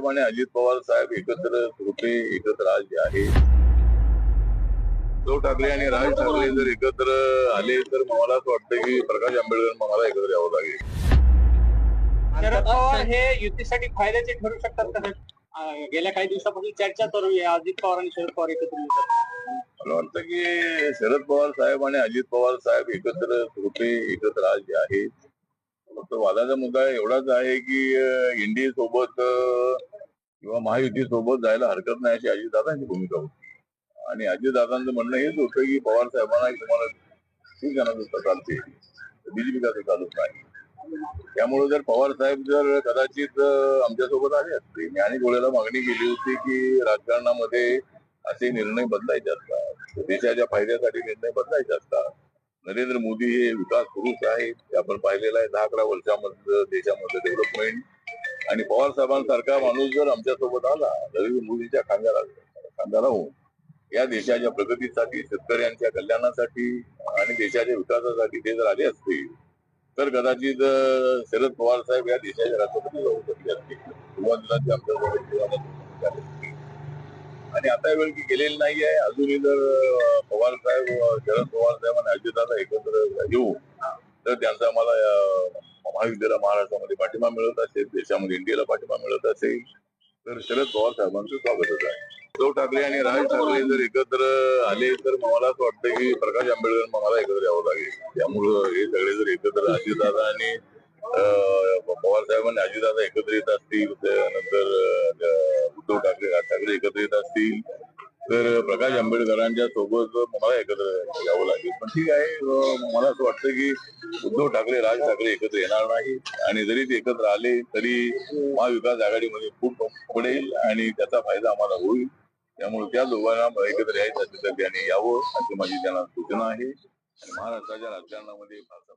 साहेब आणि अजित पवार साहेब एकत्र होते एकत्र आज जे आहे. उद्धव ठाकरे आणि राज ठाकरे जर एकत्र आले तर मला असं वाटतं की प्रकाश आंबेडकर मला एकत्र यावं लागेल. शरद पवार हे युतीसाठी फायद्याचे ठरू शकतात का गेल्या काही दिवसापासून चर्चा चालू आहे अजित पवार आणि शरद पवार एकत्र मला वाटतं की शरद पवार साहेब आणि अजित पवार साहेब एकत्र होते एकत्र आज जे आहे. फक्त वादाचा मुद्दा एवढाच आहे की इंडिया सोबत किंवा महायुतीसोबत जायला हरकत नाही अशी अजितदादांची भूमिका होती. आणि अजितदादांचं म्हणणं हेच होतं की पवार साहेबांना तुम्हाला ठीक सत्ता चालते बीजेपी का चालत नाही. त्यामुळे जर पवार साहेब जर कदाचित आमच्यासोबत आले असते. मी आणि गोळ्याला मागणी केली होती की राजकारणामध्ये असे निर्णय बदलायचे असतात. देशाच्या फायद्यासाठी निर्णय बदलायचे असतात. नरेंद्र मोदी हे विकास पुरुष आहेत. आपण पाहिलेलं आहे. दहा अकरा वर्षामध्ये देशामध्ये डेव्हलपमेंट आणि पवार साहेबांसारखा माणूस जर आमच्यासोबत आला नरेंद्र मोदीच्या खांद्याला खांद्याला होऊन या देशाच्या प्रगतीसाठी शेतकऱ्यांच्या कल्याणासाठी आणि देशाच्या विकासासाठी ते जर आले असतील तर कदाचित शरद पवार साहेब या देशाचे राष्ट्रपती जाऊ शकले असते. सुरुवातीला आणि आता वेळ की गेलेली नाही आहे. अजूनही जर पवार साहेब शरद पवार साहेब आणि अजितदादा एकत्र येऊ तर त्यांचा मला अं, महाराष्ट्रामध्ये पाठिंबा मिळत असेल देशामध्ये इंडियाला पाठिंबा मिळत असेल तर शरद पवार साहेबांचं स्वागतच आहे. उद्धव ठाकरे आणि राज ठाकरे जर एकत्र आले तर मला असं वाटतं की प्रकाश आंबेडकर मला एकत्र यावं लागेल. त्यामुळं हे सगळे जर एकत्र अजितदादा आणि पवार साहेब आणि अजितदादा एकत्र येत असतील त्यानंतर उद्धव ठाकरे राज ठाकरे एकत्र येत असतील तर प्रकाश आंबेडकरांच्या सोबत मला एकत्र यावं लागेल. पण ठीक आहे मला असं वाटतं की उद्धव ठाकरे राज ठाकरे एकत्र येणार नाही. आणि जरी ते एकत्र आले तरी महाविकास आघाडीमध्ये खूप पडेल आणि त्याचा फायदा आम्हाला होईल. त्यामुळे त्या दोघांना एकत्र यायचं असेल तर त्यांनी यावं अशी माझी त्यांना सूचना आहे. आणि महाराष्ट्राच्या राजकारणामध्ये फारसा